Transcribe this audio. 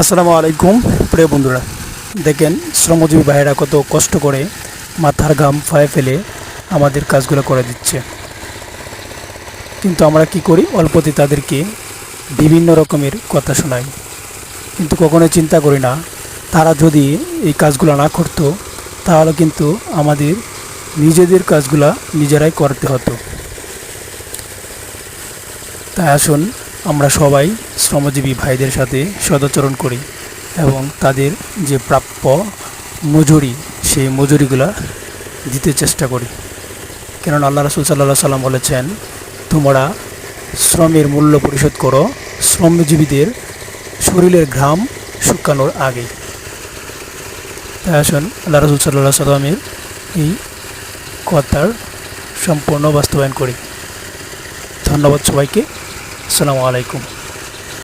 আসসালামু আলাইকুম, প্রিয় বন্ধুরা। দেখেন, শ্রমজীবী ভাইয়েরা কত কষ্ট করে মাথার ঘাম ফায়ে ফেলে আমাদের কাজগুলো করে দিচ্ছে। কিন্তু আমরা কি করি? অল্পতে তাদেরকে বিভিন্ন রকমের কথা শোনাই। কিন্তু কখনো চিন্তা করি না, তারা যদি এই কাজগুলো না করতো, তাহলে কিন্তু আমাদের নিজেদের কাজগুলা নিজেরাই করতে হতো। তাই আসুন আমরা সবাই শ্রমজীবী ভাইদের সাথে সদাচরণ করি এবং তাদের যে প্রাপ্য মজুরি, সেই মজুরিগুলা দিতে চেষ্টা করি। কেননা আল্লাহ রসুল সাল্লাহ সাল্লাম বলেছেন, তোমরা শ্রমের মূল্য পরিশোধ করো, শ্রমজীবীদের শরীরের ঘাম শুকানোর আগে তাই আসুন, আল্লাহ রসুল সাল্লাহ সাল্লামের এই কথার সম্পূর্ণ বাস্তবায়ন করি। ধন্যবাদ সবাইকে। আসসালামু আলাইকুম।